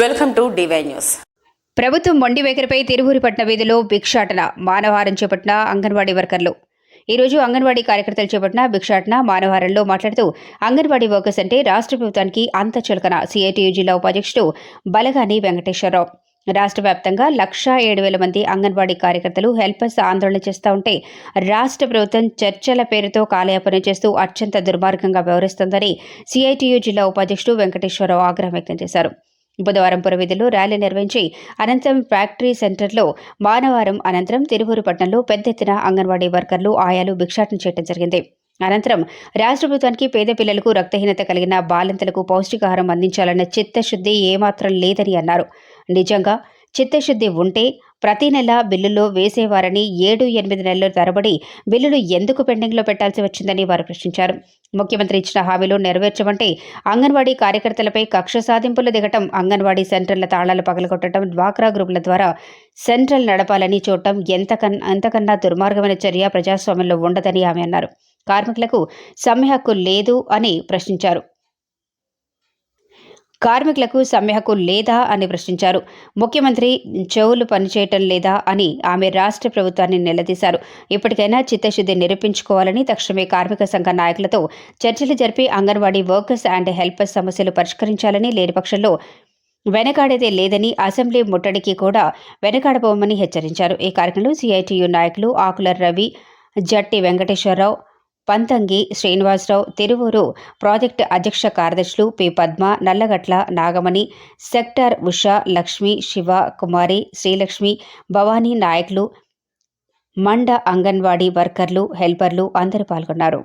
Welcome to DY news. ప్రభుత్వం మొండి వైఖరిపై తిరువురిపట్న వీధిలో భిక్షాటన మానవహారం చేపట్టిన అంగన్వాడీ వర్కర్లు. ఈరోజు అంగన్వాడీ కార్యకర్తలు చేపట్టిన భిక్షాటన మానవహారంలో మాట్లాడుతూ అంగన్వాడీ వర్కర్స్ అంటే రాష్ట్ర ప్రభుత్వానికి అంత చులకన. సిఐటియు జిల్లా ఉపాధ్యక్షుడు బలగాని వెంకటేశ్వరరావు. రాష్ట్ర వ్యాప్తంగా లక్షా ఏడు వేల మంది అంగన్వాడీ కార్యకర్తలు హెల్పర్స్ ఆందోళన చేస్తూ ఉంటే రాష్ట్ర ప్రభుత్వం చర్చల పేరుతో కాలయాపన చేస్తూ అత్యంత దుర్మార్గంగా వ్యవహరిస్తోందని సిఐటియు జిల్లా ఉపాధ్యక్షుడు వెంకటేశ్వరరావు ఆగ్రహం వ్యక్తం చేశారు. బుధవారం పురవీధిలో ర్యాలీ నిర్వహించి అనంతరం ఫ్యాక్టరీ సెంటర్లో మానవారం అనంతరం తిరువూరుపట్నంలో పెద్ద ఎత్తున అంగన్వాడీ వర్కర్లు ఆయాలు భిక్షాటన చేయడం జరిగింది. అనంతరం రాష్ట్ర ప్రభుత్వానికి పేద పిల్లలకు రక్తహీనత కలిగిన బాలింతలకు పౌష్టికాహారం అందించాలన్న చిత్తశుద్ధి ఏమాత్రం లేదని అన్నారు. నిజంగా చిత్తశుద్ధి ఉంటే ప్రతి నెల బిల్లులు వేసేవారని ఏడు ఎనిమిది నెలల తరబడి బిల్లులు ఎందుకు పెండింగ్లో పెట్టాల్సి వచ్చిందని వారు ప్రశ్నించారు. ముఖ్యమంత్రి ఇచ్చిన హామీలు నెరవేర్చమంటే అంగన్వాడీ కార్యకర్తలపై కక్ష సాధింపులు దిగటం అంగన్వాడీ సెంటర్ల తాళాలు పగలగొట్టడం డ్వాక్రా గ్రూపుల ద్వారా సెంట్రల్ నడపాలని చూడటం ఎంతకన్నా అంతకన్నా దుర్మార్గమైన చర్య ప్రజాస్వామ్యంలో ఉండదని ఆమె అన్నారు. కార్మికులకు సమ్మె హక్కు లేదు అని ప్రశ్నించారు. కార్మికులకు సమ్మె హక్కు లేదా అని ప్రశ్నించారు. ముఖ్యమంత్రి చెవులు పనిచేయటం లేదా అని ఆమె రాష్ట్ర ప్రభుత్వాన్ని నిలదీశారు. ఇప్పటికైనా చిత్తశుద్ధి నిరూపించుకోవాలని తక్షణమే కార్మిక సంఘ నాయకులతో చర్చలు జరిపి అంగన్వాడీ వర్కర్స్ అండ్ హెల్పర్స్ సమస్యలు పరిష్కరించాలని లేని పక్షంలో వెనకాడేదే లేదని అసెంబ్లీ ముట్టడికి కూడా వెనకాడబోమని హెచ్చరించారు. ఈ కార్యక్రమంలో సిఐటియు నాయకులు ఆకుల రవి జట్టి వెంకటేశ్వరరావు పంతంగి శ్రీనివాసరావు తిరువూరు ప్రాజెక్టు అధ్యక్ష కార్యదర్శులు పి పద్మ నల్లగట్ల నాగమణి సెక్టర్ ఉష లక్ష్మి శివ కుమారి శ్రీలక్ష్మి భవానీ నాయకులు మండ అంగన్వాడీ వర్కర్లు హెల్పర్లు అందరూ పాల్గొన్నారు.